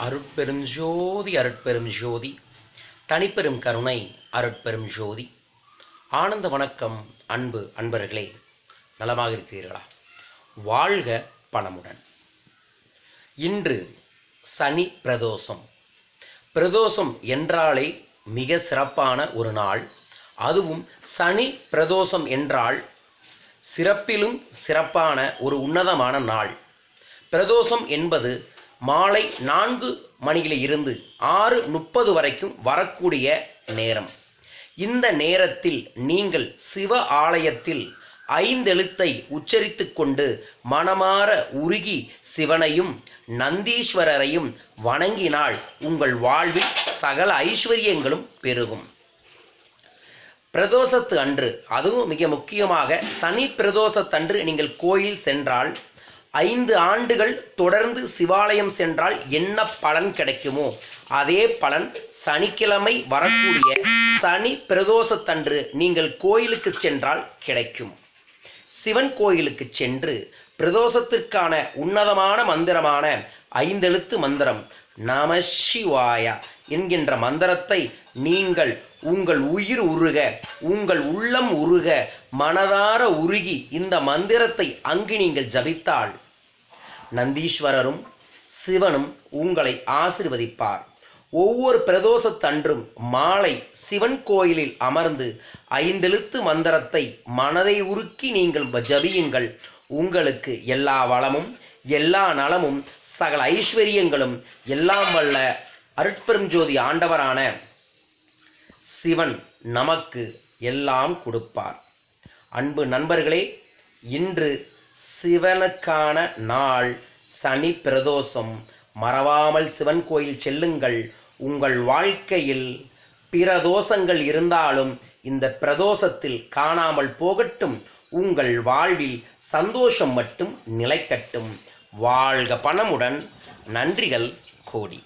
அருட்பெரும் ஜோதி அருட்பெரும் ஜோதி. தனிப்பெரும் கருணை அருட்பெரும் ஜோதி. ஆனந்த வணக்கம் அன்பு அன்பர்களே. நலமாக இருக்கிறீர்களா? வாழ்க பணமுடன். இன்று சனி பிரதோஷம். பிரதோஷம் என்றாலே மிக சிறப்பான ஒரு நாள். அதுவும் சனி பிரதோஷம் என்றால் சிறப்பிலும் சிறப்பான ஒரு உன்னதமான நாள். பிரதோஷம் என்பது மாலை நான்கு மணியில இருந்து ஆறு முப்பது வரைக்கும் வரக்கூடிய நேரம். இந்த நேரத்தில் நீங்கள் சிவ ஆலயத்தில் ஐந்தெழுத்தை உச்சரித்து கொண்டு மனமாற உருகி சிவனையும் நந்தீஸ்வரரையும் வணங்கினால் உங்கள் வாழ்வில் சகல ஐஸ்வர்யங்களும் பெருகும். பிரதோஷத்து அன்று அதுவும் மிக முக்கியமாக சனி பிரதோஷத்தன்று நீங்கள் கோயில் சென்றால் ஐந்து ஆண்டுகள் தொடர்ந்து சிவாலயம் சென்றால் என்ன பலன் கிடைக்குமோ? அதே பலன் சனிக்கிழமை வரக்கூடிய சனி பிரதோஷத்தன்று நீங்கள் கோயிலுக்கு சென்றால் கிடைக்கும். சிவன் கோயிலுக்கு சென்று பிரதோஷத்திற்கான உன்னதமான மந்திரமான ஐந்தெழுத்து மந்திரம் நம சிவாயா. என்கின்ற மந்திரத்தை நீங்கள் உங்கள் உயிர் உருக உங்கள் உள்ளம் உருக மனதார உருகி இந்த மந்திரத்தை அங்கு நீங்கள் ஜபித்தால் நந்தீஸ்வரரும் சிவனும் உங்களை ஆசிர்வதிப்பார். ஒவ்வொரு பிரதோஷத்தன்றும் மாலை சிவன் கோயிலில் அமர்ந்து ஐந்தெழுத்து மந்திரத்தை மனதை உருக்கி நீங்கள் ஜபியுங்கள். உங்களுக்கு எல்லா வளமும் எல்லா நலமும் சகல ஐஸ்வர்யங்களும் எல்லாம் வல்ல அருட்பெரும் ஜோதி ஆண்டவரான சிவன் நமக்கு எல்லாம் கொடுப்பார். அன்பு நண்பர்களே இன்று சிவனுக்கான நாள். சனி பிரதோஷம். மறவாமல் சிவன் கோயில் செல்லுங்கள். உங்கள் வாழ்க்கையில் பிற தோஷங்கள் இருந்தாலும் இந்த பிரதோஷத்தில் காணாமல் போகட்டும். உங்கள் வாழ்வில் சந்தோஷம் மட்டும் நிலைக்கட்டும். வாழ்க பணமுடன் நன்றிகள் கோடி.